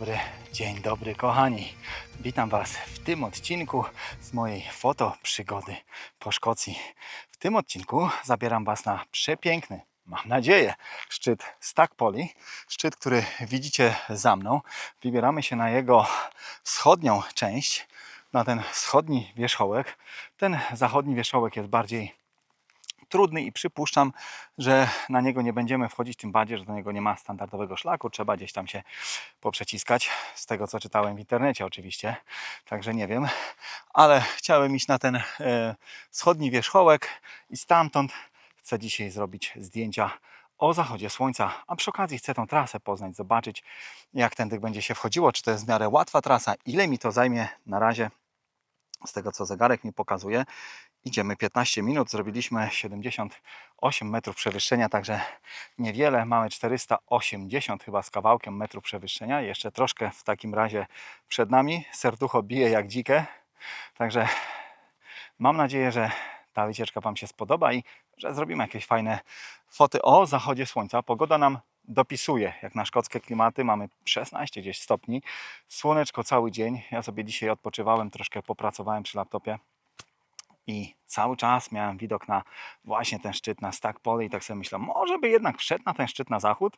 dobry, dzień dobry kochani. Witam Was w tym odcinku z mojej foto przygody po Szkocji. W tym odcinku zabieram Was na przepiękny, mam nadzieję, szczyt Stackpoli. Szczyt, który widzicie za mną. Wybieramy się na jego wschodnią część, na ten wschodni wierzchołek. Ten zachodni wierzchołek jest bardziej trudny i przypuszczam, że na niego nie będziemy wchodzić, tym bardziej, że do niego nie ma standardowego szlaku, trzeba gdzieś tam się poprzeciskać, z tego co czytałem w internecie oczywiście, także nie wiem, ale chciałem iść na ten e, wschodni wierzchołek i stamtąd chcę dzisiaj zrobić zdjęcia o zachodzie słońca, a przy okazji chcę tą trasę poznać, zobaczyć jak tędy będzie się wchodziło, czy to jest w miarę łatwa trasa, ile mi to zajmie? Na razie z tego co zegarek mi pokazuje, idziemy 15 minut, zrobiliśmy 78 metrów przewyższenia, także niewiele, mamy 480 chyba z kawałkiem metrów przewyższenia, jeszcze troszkę w takim razie przed nami, serducho bije jak dzikie, także mam nadzieję, że ta wycieczka Wam się spodoba i że zrobimy jakieś fajne foty. O zachodzie słońca. Pogoda nam dopisuje, jak na szkockie klimaty, mamy 16 gdzieś stopni, słoneczko cały dzień. Ja sobie dzisiaj odpoczywałem, troszkę popracowałem przy laptopie i cały czas miałem widok na właśnie ten szczyt na Stackpole i tak sobie myślałem, może by jednak wszedł na ten szczyt na zachód.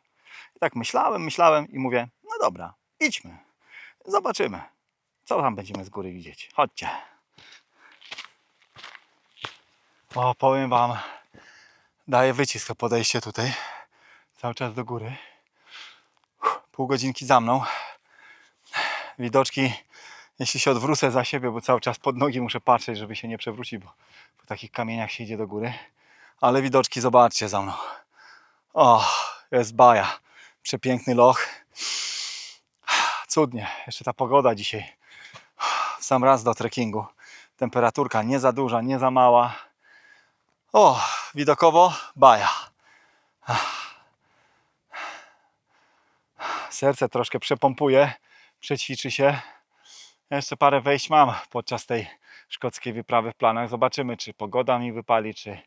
I tak myślałem, myślałem i mówię, no dobra, idźmy, zobaczymy, co tam będziemy z góry widzieć. Chodźcie. O, powiem Wam, daję wycisk podejście tutaj, cały czas do góry. Pół godzinki za mną. Widoczki jeśli się odwrócę za siebie, bo cały czas pod nogi muszę patrzeć, żeby się nie przewrócić, bo po takich kamieniach się idzie do góry. Ale widoczki zobaczcie za mną. O, jest baja. Przepiękny loch. Cudnie. Jeszcze ta pogoda dzisiaj. Sam raz do trekkingu. Temperaturka nie za duża, nie za mała. O, widokowo baja. Serce troszkę przepompuje, przećwiczy się. Jeszcze parę wejść mam podczas tej szkockiej wyprawy w planach. Zobaczymy, czy pogoda mi wypali, czy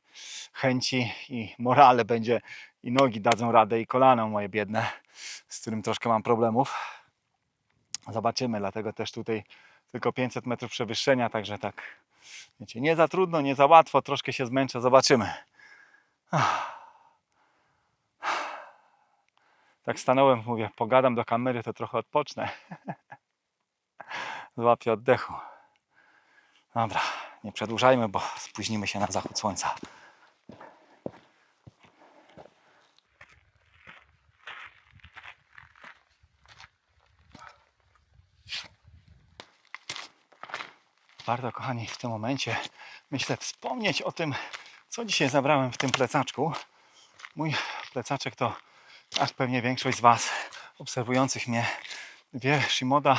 chęci i morale będzie i nogi dadzą radę i kolana moje biedne, z którym troszkę mam problemów. Zobaczymy, dlatego też tutaj tylko 500 metrów przewyższenia, także tak, wiecie, nie za trudno, nie za łatwo, troszkę się zmęczę, zobaczymy. Tak stanąłem, mówię, pogadam do kamery, to trochę odpocznę złapię oddechu. Dobra, nie przedłużajmy, bo spóźnimy się na zachód słońca. Warto, kochani, w tym momencie myślę wspomnieć o tym, co dzisiaj zabrałem w tym plecaczku. Mój plecaczek to, jak pewnie większość z Was obserwujących mnie wie, Shimoda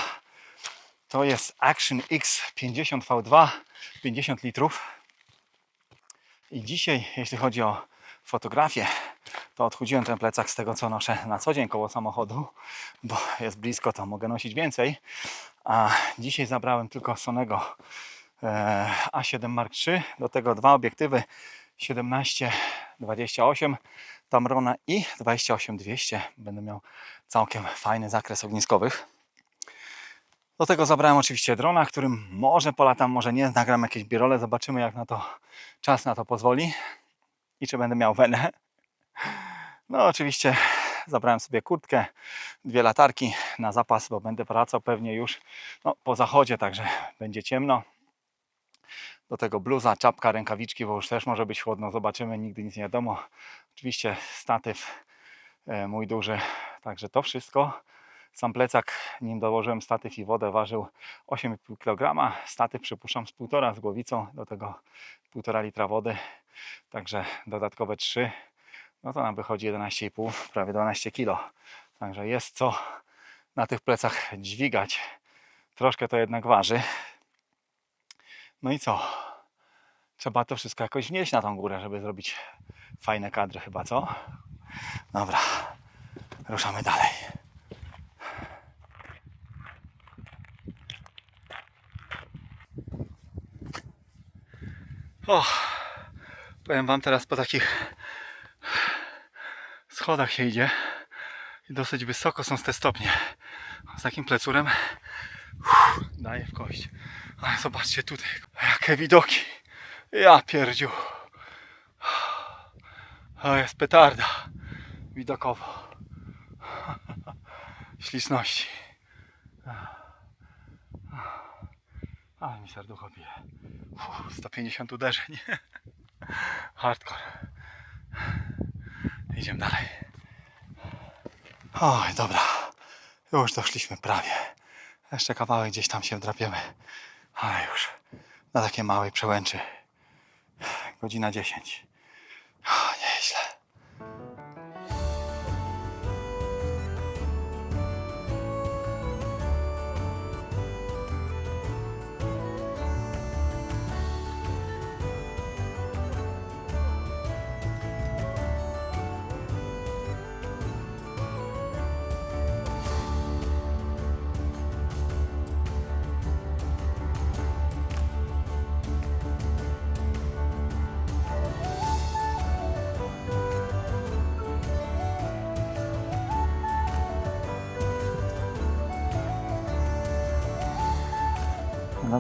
to jest Action X 50 V2, 50 litrów. I dzisiaj, jeśli chodzi o fotografię, to odchudziłem ten plecak z tego, co noszę na co dzień koło samochodu, bo jest blisko, to mogę nosić więcej. A dzisiaj zabrałem tylko Sonego e, A7 Mark III, do tego dwa obiektywy 17-28 Tamrona i 28-200. Będę miał całkiem fajny zakres ogniskowych. Do tego zabrałem oczywiście drona, którym może polatam, może nie, nagram jakieś birole, zobaczymy jak na to czas na to pozwoli i czy będę miał wenę. No oczywiście zabrałem sobie kurtkę, dwie latarki na zapas, bo będę wracał pewnie już no, po zachodzie, także będzie ciemno. Do tego bluza, czapka, rękawiczki, bo już też może być chłodno, zobaczymy, nigdy nic nie wiadomo. Oczywiście statyw e, mój duży, także to wszystko. Sam plecak, nim dołożyłem statyw i wodę, ważył 8,5 kg. Statyw przypuszczam z 1,5 z głowicą, do tego 1,5 litra wody, także dodatkowe 3, no to nam wychodzi 11,5, prawie 12 kg. Także jest co na tych plecach dźwigać. Troszkę to jednak waży. No i co? Trzeba to wszystko jakoś wnieść na tą górę, żeby zrobić fajne kadry chyba, co? Dobra, ruszamy dalej. O, powiem Wam teraz po takich schodach się idzie. I dosyć wysoko są te stopnie. Z takim plecurem uff, daje w kość. Ale zobaczcie tutaj, jakie widoki. Ja pierdziu. To jest petarda widokowo. Śliczności. Mi serducho bije. Uff, 150 uderzeń. Hardcore. Idziemy dalej. Oj, dobra. Już doszliśmy prawie. Jeszcze kawałek gdzieś tam się wdrapiemy. Ale już na takiej małej przełęczy. Godzina 10.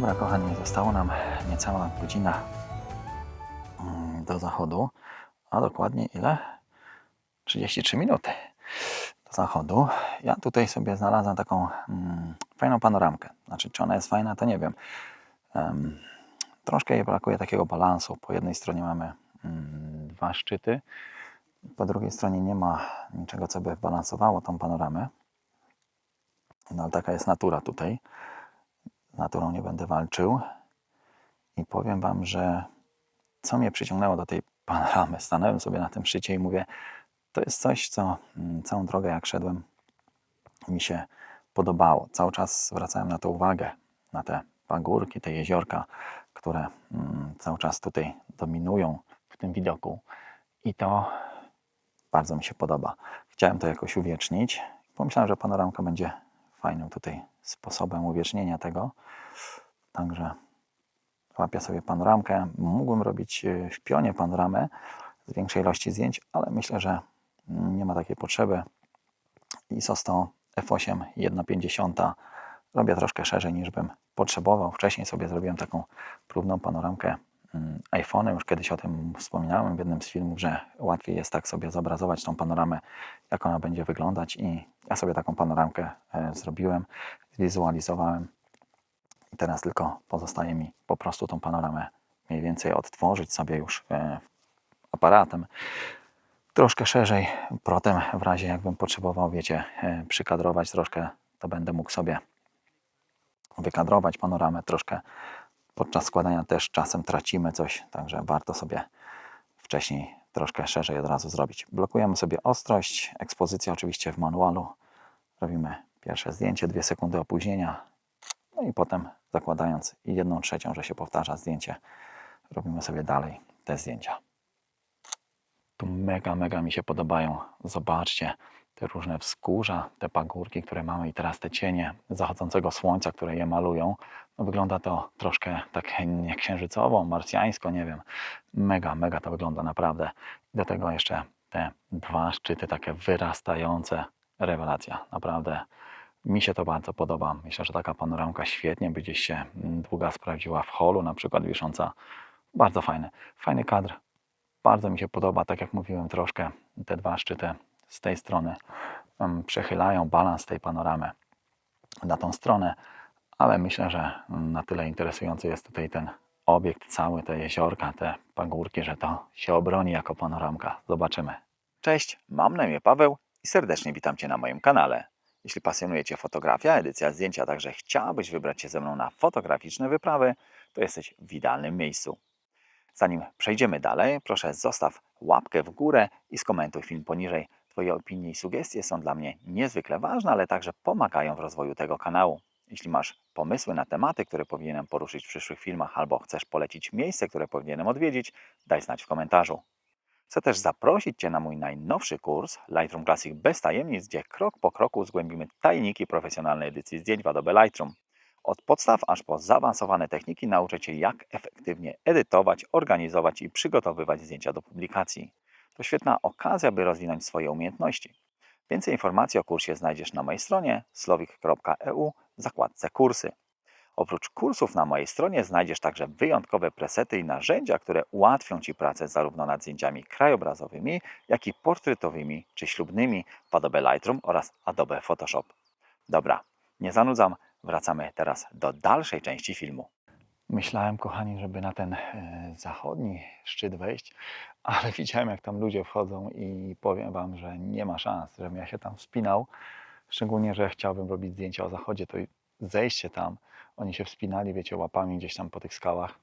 dobra, kochani, zostało nam niecała godzina mm, do zachodu, a dokładnie ile? 33 minuty do zachodu. Ja tutaj sobie znalazłem taką mm, fajną panoramkę. Znaczy, czy ona jest fajna, to nie wiem. Em, troszkę jej brakuje takiego balansu. Po jednej stronie mamy mm, dwa szczyty, po drugiej stronie nie ma niczego, co by balansowało tą panoramę. No ale taka jest natura tutaj z naturą nie będę walczył. I powiem Wam, że co mnie przyciągnęło do tej panoramy, stanąłem sobie na tym szczycie i mówię, to jest coś, co mm, całą drogę jak szedłem mi się podobało. Cały czas zwracałem na to uwagę, na te pagórki, te jeziorka, które mm, cały czas tutaj dominują w tym widoku. I to bardzo mi się podoba. Chciałem to jakoś uwiecznić. Pomyślałem, że panoramka będzie fajnym tutaj sposobem uwiecznienia tego. Także łapię sobie panoramkę. Mógłbym robić e, w pionie panoramę z większej ilości zdjęć, ale myślę, że nie ma takiej potrzeby. ISO 100 f8 1.50 robię troszkę szerzej niż bym potrzebował. Wcześniej sobie zrobiłem taką próbną panoramkę mm, iPhone'em. Już kiedyś o tym wspominałem w jednym z filmów, że łatwiej jest tak sobie zobrazować tą panoramę, jak ona będzie wyglądać i ja sobie taką panoramkę e, zrobiłem, zwizualizowałem i teraz tylko pozostaje mi po prostu tą panoramę mniej więcej odtworzyć sobie już e, aparatem troszkę szerzej, protem w razie jakbym potrzebował, wiecie, e, przykadrować troszkę, to będę mógł sobie wykadrować panoramę troszkę. Podczas składania też czasem tracimy coś, także warto sobie wcześniej troszkę szerzej od razu zrobić. Blokujemy sobie ostrość, ekspozycja oczywiście w manualu. Robimy pierwsze zdjęcie, dwie sekundy opóźnienia. No i potem zakładając jedną trzecią, że się powtarza zdjęcie, robimy sobie dalej te zdjęcia. Tu mega, mega mi się podobają. Zobaczcie te różne wzgórza, te pagórki, które mamy i teraz te cienie zachodzącego słońca, które je malują. No wygląda to troszkę tak nieksiężycowo, marsjańsko, nie wiem. Mega, mega to wygląda naprawdę. Do tego jeszcze te dwa szczyty takie wyrastające. Rewelacja, naprawdę. Mi się to bardzo podoba. Myślę, że taka panoramka świetnie by gdzieś się mm, długa sprawdziła w holu, na przykład wisząca. Bardzo fajny. Fajny kadr. Bardzo mi się podoba, tak jak mówiłem, troszkę te dwa szczyty z tej strony um, przechylają balans tej panoramy na tą stronę, ale myślę, że na tyle interesujący jest tutaj ten obiekt cały, te jeziorka, te pagórki, że to się obroni jako panoramka. Zobaczymy. Cześć, mam na imię Paweł serdecznie witam Cię na moim kanale. Jeśli pasjonuje Cię fotografia, edycja zdjęcia, także chciałbyś wybrać się ze mną na fotograficzne wyprawy, to jesteś w idealnym miejscu. Zanim przejdziemy dalej, proszę zostaw łapkę w górę i skomentuj film poniżej. Twoje opinie i sugestie są dla mnie niezwykle ważne, ale także pomagają w rozwoju tego kanału. Jeśli masz pomysły na tematy, które powinienem poruszyć w przyszłych filmach, albo chcesz polecić miejsce, które powinienem odwiedzić, daj znać w komentarzu. Chcę też zaprosić Cię na mój najnowszy kurs Lightroom Classic bez tajemnic, gdzie krok po kroku zgłębimy tajniki profesjonalnej edycji zdjęć w Adobe Lightroom. Od podstaw aż po zaawansowane techniki nauczę Cię, jak efektywnie edytować, organizować i przygotowywać zdjęcia do publikacji. To świetna okazja, by rozwinąć swoje umiejętności. Więcej informacji o kursie znajdziesz na mojej stronie słowik.eu w zakładce kursy. Oprócz kursów na mojej stronie znajdziesz także wyjątkowe presety i narzędzia, które ułatwią Ci pracę zarówno nad zdjęciami krajobrazowymi, jak i portretowymi czy ślubnymi w Adobe Lightroom oraz Adobe Photoshop. Dobra, nie zanudzam, wracamy teraz do dalszej części filmu. Myślałem, kochani, żeby na ten e, zachodni szczyt wejść, ale widziałem, jak tam ludzie wchodzą i powiem Wam, że nie ma szans, żebym ja się tam wspinał. Szczególnie, że chciałbym robić zdjęcia o zachodzie, to zejście tam, oni się wspinali, wiecie, łapami gdzieś tam po tych skałach.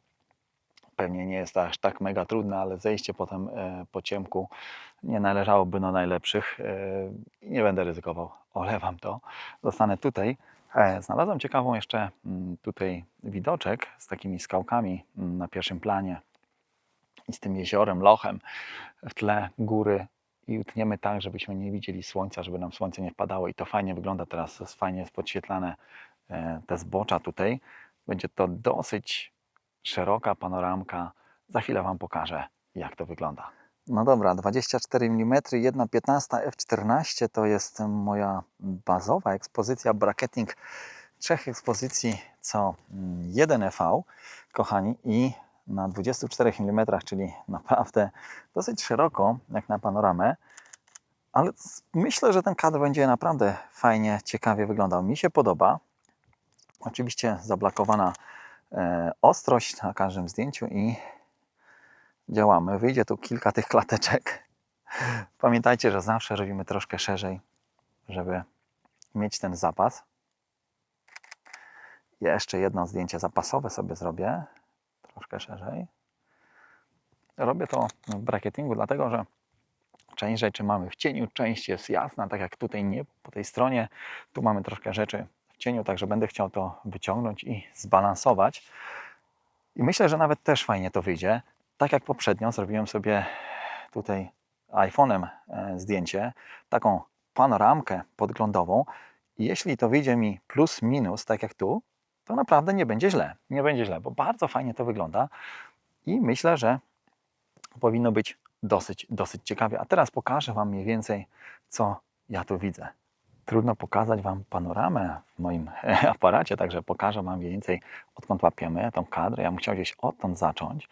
Pewnie nie jest aż tak mega trudne, ale zejście potem e, po ciemku nie należałoby do najlepszych. e, Nie będę ryzykował, olewam to. Zostanę tutaj. E, Znalazłem ciekawą jeszcze mm, tutaj widoczek z takimi skałkami mm, na pierwszym planie i z tym jeziorem, lochem w tle góry i utniemy tak, żebyśmy nie widzieli słońca, żeby nam słońce nie wpadało i to fajnie wygląda teraz, jest fajnie jest podświetlane te zbocza tutaj. Będzie to dosyć szeroka panoramka. Za chwilę Wam pokażę, jak to wygląda. No dobra, 24 mm, 1,15 f14 to jest moja bazowa ekspozycja bracketing trzech ekspozycji co 1 EV, kochani, i na 24 mm, czyli naprawdę dosyć szeroko, jak na panoramę, ale myślę, że ten kadr będzie naprawdę fajnie, ciekawie wyglądał. Mi się podoba. Oczywiście zablokowana e, ostrość na każdym zdjęciu i działamy. Wyjdzie tu kilka tych klateczek. Pamiętajcie, że zawsze robimy troszkę szerzej, żeby mieć ten zapas. Jeszcze jedno zdjęcie zapasowe sobie zrobię, troszkę szerzej. Robię to w bracketingu, dlatego że część rzeczy mamy w cieniu, część jest jasna, tak jak tutaj nie po tej stronie. Tu mamy troszkę rzeczy w cieniu, także będę chciał to wyciągnąć i zbalansować. I myślę, że nawet też fajnie to wyjdzie. Tak jak poprzednio zrobiłem sobie tutaj iPhone'em e, zdjęcie, taką panoramkę podglądową. I jeśli to wyjdzie mi plus minus, tak jak tu, to naprawdę nie będzie źle. Nie będzie źle, bo bardzo fajnie to wygląda i myślę, że powinno być dosyć, dosyć ciekawie. A teraz pokażę Wam mniej więcej, co ja tu widzę. Trudno pokazać Wam panoramę w moim aparacie, także pokażę Wam więcej, odkąd łapiemy tą kadrę. Ja bym chciał gdzieś odtąd zacząć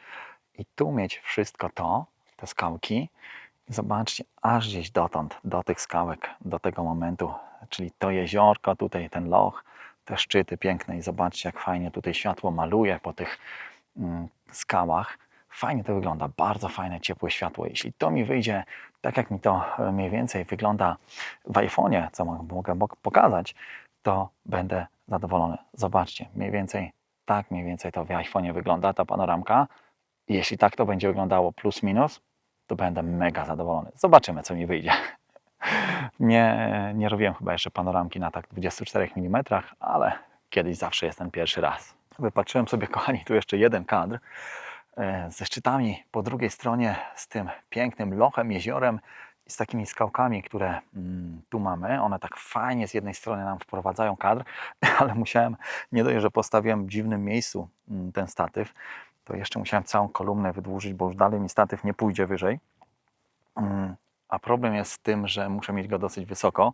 i tu mieć wszystko to, te skałki. Zobaczcie, aż gdzieś dotąd, do tych skałek, do tego momentu, czyli to jeziorko, tutaj ten loch, te szczyty piękne i zobaczcie, jak fajnie tutaj światło maluje po tych mm, skałach. Fajnie to wygląda, bardzo fajne, ciepłe światło. Jeśli to mi wyjdzie tak, jak mi to e, mniej więcej wygląda w iPhone'ie, co mo- mogę mo- pokazać, to będę zadowolony. Zobaczcie, mniej więcej tak mniej więcej to w iPhone'ie wygląda ta panoramka. Jeśli tak to będzie wyglądało plus minus, to będę mega zadowolony. Zobaczymy, co mi wyjdzie. Nie, nie robiłem chyba jeszcze panoramki na tak 24 mm, ale kiedyś zawsze jest ten pierwszy raz. Wypatrzyłem sobie, kochani, tu jeszcze jeden kadr ze szczytami po drugiej stronie, z tym pięknym lochem, jeziorem i z takimi skałkami, które mm, tu mamy. One tak fajnie z jednej strony nam wprowadzają kadr, ale musiałem, nie dość, że postawiłem w dziwnym miejscu mm, ten statyw, to jeszcze musiałem całą kolumnę wydłużyć, bo już dalej mi statyw nie pójdzie wyżej. Mm, A problem jest z tym, że muszę mieć go dosyć wysoko,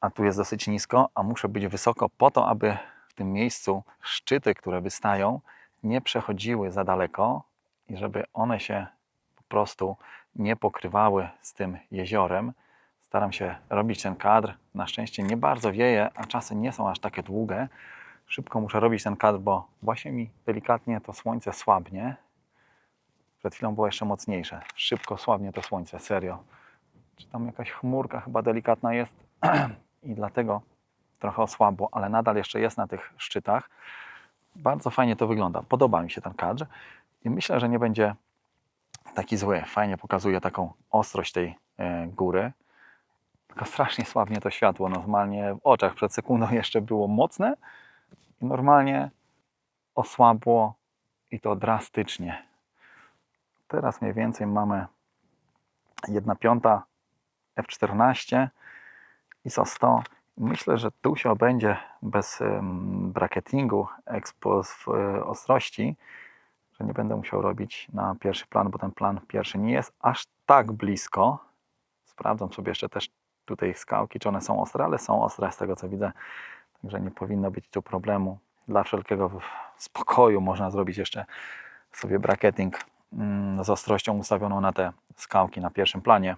a tu jest dosyć nisko, a muszę być wysoko po to, aby w tym miejscu szczyty, które wystają, nie przechodziły za daleko i żeby one się po prostu nie pokrywały z tym jeziorem. Staram się robić ten kadr. Na szczęście nie bardzo wieje, a czasy nie są aż takie długie. Szybko muszę robić ten kadr, bo właśnie mi delikatnie to słońce słabnie. Przed chwilą było jeszcze mocniejsze. Szybko słabnie to słońce, serio. Czy tam jakaś chmurka chyba delikatna jest i dlatego trochę osłabło, ale nadal jeszcze jest na tych szczytach. Bardzo fajnie to wygląda. Podoba mi się ten kadr i myślę, że nie będzie taki zły. Fajnie pokazuje taką ostrość tej e, góry. Tylko strasznie słabnie to światło. Normalnie w oczach przed sekundą jeszcze było mocne i normalnie osłabło i to drastycznie. Teraz mniej więcej mamy 1 piąta F14 ISO 100. Myślę, że tu się obędzie bez bracketingu, expos w e, ostrości, że nie będę musiał robić na pierwszy plan, bo ten plan pierwszy nie jest aż tak blisko. Sprawdzam sobie jeszcze też tutaj skałki, czy one są ostre, ale są ostre z tego co widzę. Także nie powinno być tu problemu. Dla wszelkiego spokoju można zrobić jeszcze sobie bracketing mm, z ostrością ustawioną na te skałki na pierwszym planie.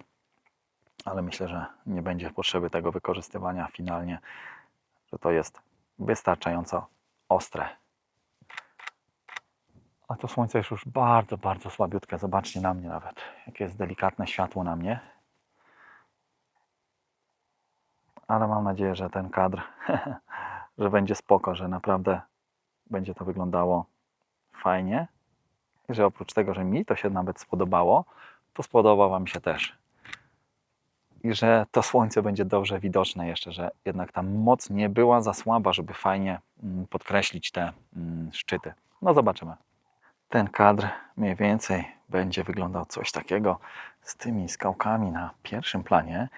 Ale myślę, że nie będzie potrzeby tego wykorzystywania finalnie, że to jest wystarczająco ostre. A to słońce jest już bardzo, bardzo słabiutkie. Zobaczcie na mnie nawet, jakie jest delikatne światło na mnie. Ale mam nadzieję, że ten kadr, że będzie spoko, że naprawdę będzie to wyglądało fajnie. I że oprócz tego, że mi to się nawet spodobało, to spodoba Wam się też. I że to słońce będzie dobrze widoczne jeszcze, że jednak ta moc nie była za słaba, żeby fajnie mm, podkreślić te mm, szczyty. No zobaczymy. Ten kadr mniej więcej będzie wyglądał coś takiego z tymi skałkami na pierwszym planie.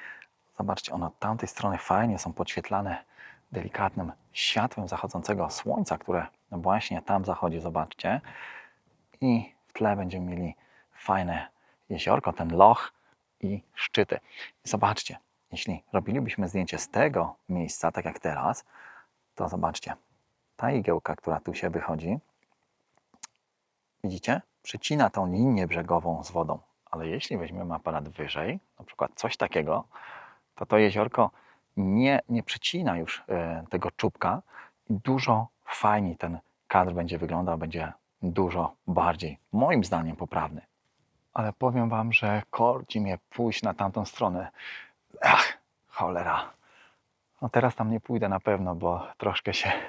Zobaczcie, one od tamtej strony fajnie są podświetlane delikatnym światłem zachodzącego słońca, które właśnie tam zachodzi, zobaczcie. I w tle będziemy mieli fajne jeziorko, ten loch i szczyty. Zobaczcie, jeśli robilibyśmy zdjęcie z tego miejsca, tak jak teraz, to zobaczcie, ta igiełka, która tu się wychodzi, widzicie, przycina tą linię brzegową z wodą. Ale jeśli weźmiemy aparat wyżej, na przykład coś takiego, to to jeziorko nie, nie już e, tego czubka i dużo fajniej ten kadr będzie wyglądał, będzie dużo bardziej, moim zdaniem, poprawny. Ale powiem Wam, że korci mnie pójść na tamtą stronę. Ach, cholera. No teraz tam nie pójdę na pewno, bo troszkę się...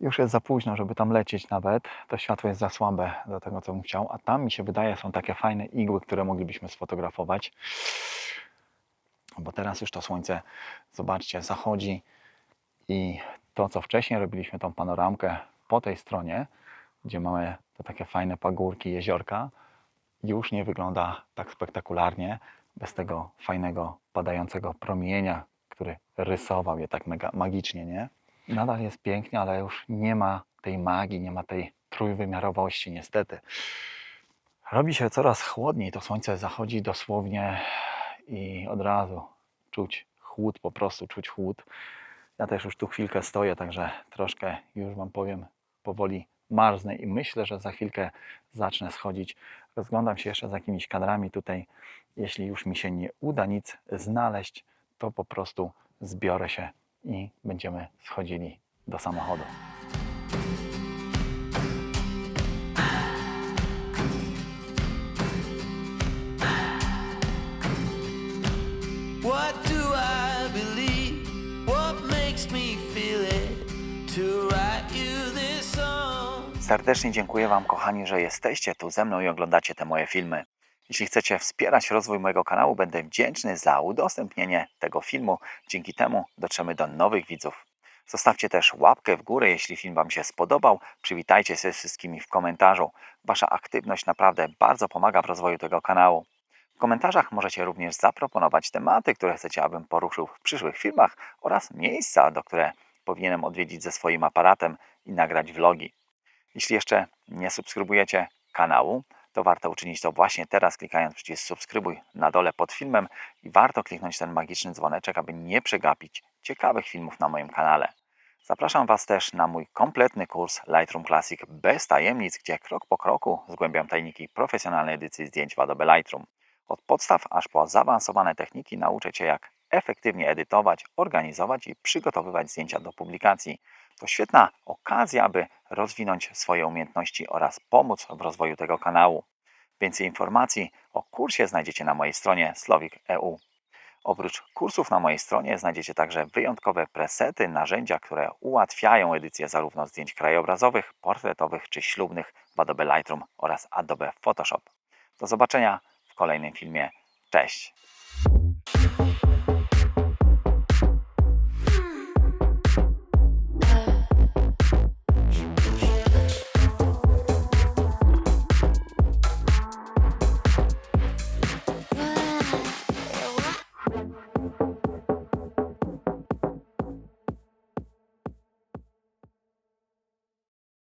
Już jest za późno, żeby tam lecieć nawet. To światło jest za słabe do tego, co bym chciał. A tam mi się wydaje, są takie fajne igły, które moglibyśmy sfotografować. Bo teraz już to słońce, zobaczcie, zachodzi i to, co wcześniej robiliśmy, tą panoramkę po tej stronie, gdzie mamy te takie fajne pagórki, jeziorka, już nie wygląda tak spektakularnie, bez tego fajnego, padającego promienia, który rysował je tak mega magicznie, nie? Nadal jest pięknie, ale już nie ma tej magii, nie ma tej trójwymiarowości, niestety. Robi się coraz chłodniej, to słońce zachodzi dosłownie i od razu czuć chłód, po prostu czuć chłód. Ja też już tu chwilkę stoję, także troszkę już Wam powiem, powoli marznę i myślę, że za chwilkę zacznę schodzić. Rozglądam się jeszcze za jakimiś kadrami tutaj. Jeśli już mi się nie uda nic znaleźć, to po prostu zbiorę się i będziemy schodzili do samochodu. Serdecznie dziękuję Wam, kochani, że jesteście tu ze mną i oglądacie te moje filmy. Jeśli chcecie wspierać rozwój mojego kanału, będę wdzięczny za udostępnienie tego filmu. Dzięki temu dotrzemy do nowych widzów. Zostawcie też łapkę w górę, jeśli film Wam się spodobał. Przywitajcie się z wszystkimi w komentarzu. Wasza aktywność naprawdę bardzo pomaga w rozwoju tego kanału. W komentarzach możecie również zaproponować tematy, które chcecie, abym poruszył w przyszłych filmach oraz miejsca, do które powinienem odwiedzić ze swoim aparatem i nagrać vlogi. Jeśli jeszcze nie subskrybujecie kanału, to warto uczynić to właśnie teraz, klikając przycisk subskrybuj na dole pod filmem i warto kliknąć ten magiczny dzwoneczek, aby nie przegapić ciekawych filmów na moim kanale. Zapraszam Was też na mój kompletny kurs Lightroom Classic bez tajemnic, gdzie krok po kroku zgłębiam tajniki profesjonalnej edycji zdjęć w Adobe Lightroom. Od podstaw aż po zaawansowane techniki nauczę Cię, jak efektywnie edytować, organizować i przygotowywać zdjęcia do publikacji. To świetna okazja, aby rozwinąć swoje umiejętności oraz pomóc w rozwoju tego kanału. Więcej informacji o kursie znajdziecie na mojej stronie Slovik.eu. Oprócz kursów na mojej stronie znajdziecie także wyjątkowe presety, narzędzia, które ułatwiają edycję zarówno zdjęć krajobrazowych, portretowych czy ślubnych w Adobe Lightroom oraz Adobe Photoshop. Do zobaczenia w kolejnym filmie. Cześć!